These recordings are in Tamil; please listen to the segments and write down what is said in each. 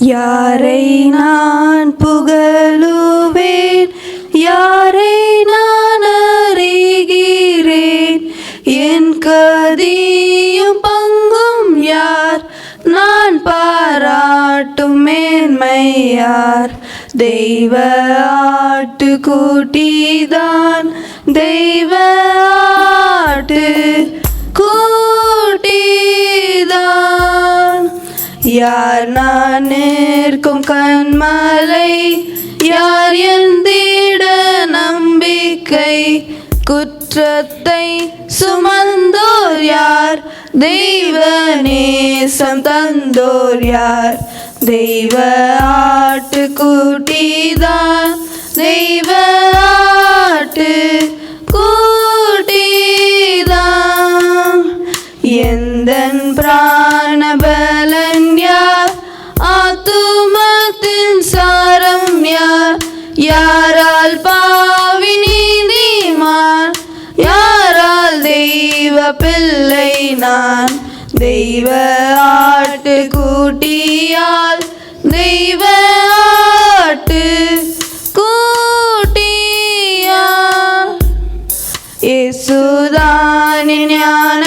யாரை நான் புகழுவேன்? யாரை நான் அறிகிறேன்? என் கதியும் பங்கும் யார்? நான் பாராட்டும் மேன்மையார். தெய்வ கூட்டி யார் நான் நேர்க்கும் கண்மலை? யார் எந்திட நம்பிக்கை? குற்றத்தை சுமந்தோர் யார்? தெய்வ நேசம் தந்தோர் யார்? தெய்வ ஆட்டு கூட்டிதான் தெய்வ ஆட்டு கூட்டிதான். எந்த பிராணபலன் யாரால் பாவி நீதிமான் யாரால் தெய்வ பிள்ளை நான்? தெய்வ ஆட்டு கூட்டியால் தெய்வ ஆட்டு கூட்டியால். இயேசுதானின் ஞான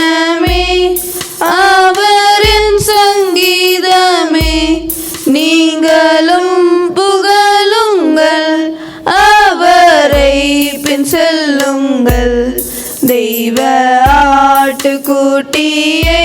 தெய்வ ஆட்டுக்குட்டியை